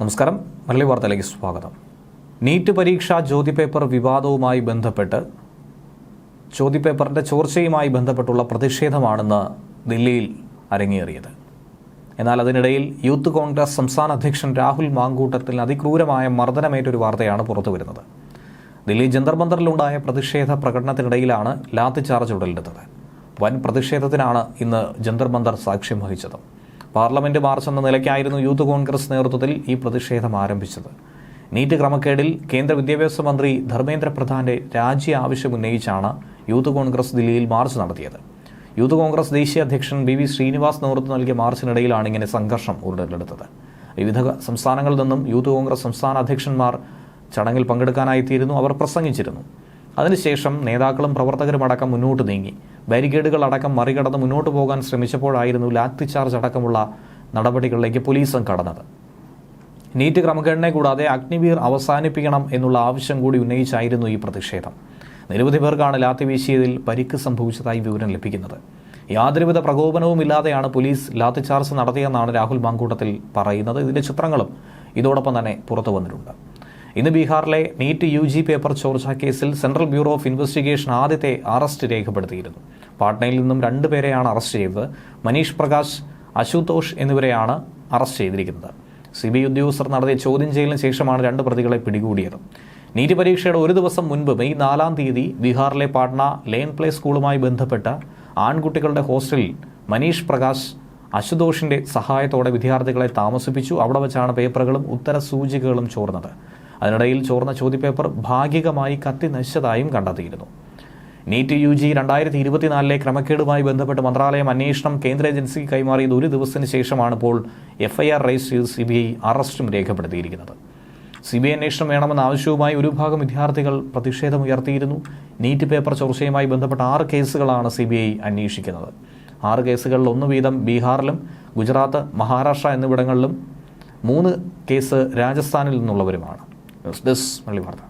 നമസ്കാരം. മലയാളി വാർത്തയിലേക്ക് സ്വാഗതം. നീറ്റ് പരീക്ഷ ചോദ്യപേപ്പർ വിവാദവുമായി ബന്ധപ്പെട്ട് ജ്യോതിപേപ്പറിന്റെ ചോർച്ചയുമായി ബന്ധപ്പെട്ടുള്ള പ്രതിഷേധമാണെന്ന് ദില്ലിയിൽ അരങ്ങേറിയത്. എന്നാൽ അതിനിടയിൽ യൂത്ത് കോൺഗ്രസ് സംസ്ഥാന അധ്യക്ഷൻ രാഹുൽ മാങ്കൂട്ടത്തിൽ അതിക്രൂരമായ മർദ്ദനമേറ്റൊരു വാർത്തയാണ് പുറത്തു വരുന്നത് ദില്ലി ജന്തർ മന്ദറിലുണ്ടായ പ്രതിഷേധ പ്രകടനത്തിനിടയിലാണ് ലാത്തി ചാർജ് ഉടലെടുത്തത്. വൻ പ്രതിഷേധത്തിനാണ് ഇന്ന് ജന്തർ മന്ദർ സാക്ഷ്യം വഹിച്ചത്. പാർലമെന്റ് മാർച്ച് എന്ന നിലയ്ക്കായിരുന്നു യൂത്ത് കോൺഗ്രസ് നേതൃത്വത്തിൽ ഈ പ്രതിഷേധം ആരംഭിച്ചത്. നീറ്റ് ക്രമക്കേടിൽ കേന്ദ്ര വിദ്യാഭ്യാസ മന്ത്രി ധർമ്മേന്ദ്ര പ്രധാന്റെ രാജി ആവശ്യം ഉന്നയിച്ചാണ് യൂത്ത് കോൺഗ്രസ് ദില്ലിയിൽ മാർച്ച് നടത്തിയത്. യൂത്ത് കോൺഗ്രസ് ദേശീയ അധ്യക്ഷൻ ബി വി ശ്രീനിവാസ് നേതൃത്വം നൽകിയ മാർച്ചിനിടയിലാണ് ഇങ്ങനെ സംഘർഷം ഉടലെടുത്തത് വിവിധ സംസ്ഥാനങ്ങളിൽ നിന്നും യൂത്ത് കോൺഗ്രസ് സംസ്ഥാന അധ്യക്ഷന്മാർ ചടങ്ങിൽ പങ്കെടുക്കാനായിത്തീരുന്നു അവർ പ്രസംഗിച്ചിരുന്നു. അതിനുശേഷം നേതാക്കളും പ്രവർത്തകരും അടക്കം മുന്നോട്ട് നീങ്ങി. ബാരിക്കേഡുകൾ അടക്കം മറികടന്ന് മുന്നോട്ട് പോകാൻ ശ്രമിച്ചപ്പോഴായിരുന്നു ലാത്തി ചാർജ് അടക്കമുള്ള നടപടികളിലേക്ക് പോലീസും കടന്നത്. നീറ്റ് ക്രമക്കേടിനെ കൂടാതെ അഗ്നിവീർ അവസാനിപ്പിക്കണം എന്നുള്ള ആവശ്യം കൂടി ഉന്നയിച്ചായിരുന്നു ഈ പ്രതിഷേധം. നിരവധി പേർക്കാണ് ലാത്തി വീശിയതിൽ പരിക്ക് സംഭവിച്ചതായി വിവരം ലഭിക്കുന്നത്. യാതൊരുവിധ പ്രകോപനവും ഇല്ലാതെയാണ് പോലീസ് ലാത്തിചാർജ് നടത്തിയെന്നാണ് രാഹുൽ മാങ്കൂട്ടത്തിൽ പറയുന്നത്. ഇതിന്റെ ചിത്രങ്ങളും ഇതോടൊപ്പം തന്നെ പുറത്തു വന്നിട്ടുണ്ട്. ഇന്ന് ബീഹാറിലെ നീറ്റ് യു ജി പേപ്പർ ചോർച്ച കേസിൽ സെൻട്രൽ ബ്യൂറോ ഓഫ് ഇൻവെസ്റ്റിഗേഷൻ ആദ്യത്തെ അറസ്റ്റ് രേഖപ്പെടുത്തിയിരുന്നു. പാട്നയിൽ നിന്നും രണ്ടുപേരെയാണ് അറസ്റ്റ് ചെയ്തത്. മനീഷ് പ്രകാശ് അശുതോഷ് എന്നിവരെയാണ് അറസ്റ്റ് ചെയ്തിരിക്കുന്നത്. സി ബി ഉദ്യോഗസ്ഥർ നടത്തിയ ചോദ്യം ചെയ്യലിന് ശേഷമാണ് രണ്ട് പ്രതികളെ പിടികൂടിയത്. നീറ്റ് പരീക്ഷയുടെ ഒരു ദിവസം മുൻപ് മെയ് നാലാം തീയതി ബീഹാറിലെ പാട്ന ലെയൻ പ്ലേ സ്കൂളുമായി ബന്ധപ്പെട്ട ആൺകുട്ടികളുടെ ഹോസ്റ്റലിൽ മനീഷ് പ്രകാശ് അശുതോഷിന്റെ സഹായത്തോടെ വിദ്യാർത്ഥികളെ താമസിപ്പിച്ചു. അവിടെ വെച്ചാണ് പേപ്പറുകളും ഉത്തര സൂചികകളും ചോർന്നത്. അതിനിടയിൽ ചോർന്ന ചോദ്യപേപ്പർ ഭാഗികമായി കത്തി നശിച്ചതായും കണ്ടെത്തിയിരുന്നു. നീറ്റ് യു ജി രണ്ടായിരത്തി ഇരുപത്തിനാലിലെ ക്രമക്കേടുമായി ബന്ധപ്പെട്ട് മന്ത്രാലയം അന്വേഷണം കേന്ദ്ര ഏജൻസിക്ക് കൈമാറിയത് ഒരു ദിവസത്തിന് ശേഷമാണ് ഇപ്പോൾ എഫ്ഐആർ രജിസ്റ്റർ ചെയ്ത് സി ബി ഐ അറസ്റ്റും രേഖപ്പെടുത്തിയിരിക്കുന്നത്. സി ബി ഐ അന്വേഷണം വേണമെന്ന ആവശ്യവുമായി ഒരു ഭാഗം വിദ്യാർത്ഥികൾ പ്രതിഷേധമുയർത്തിയിരുന്നു നീറ്റ് പേപ്പർ ചോർച്ചയുമായി ബന്ധപ്പെട്ട ആറ് കേസുകളാണ് സി ബി ഐ അന്വേഷിക്കുന്നത്. ആറ് കേസുകളിൽ ഒന്ന് വീതം ബീഹാറിലും ഗുജറാത്ത് മഹാരാഷ്ട്ര എന്നിവിടങ്ങളിലും മൂന്ന് കേസ് രാജസ്ഥാനിൽ നിന്നുള്ളവരുമാണ്. ന്യൂസ് ഡെസ്ക് മള്ളി വാർത്ത.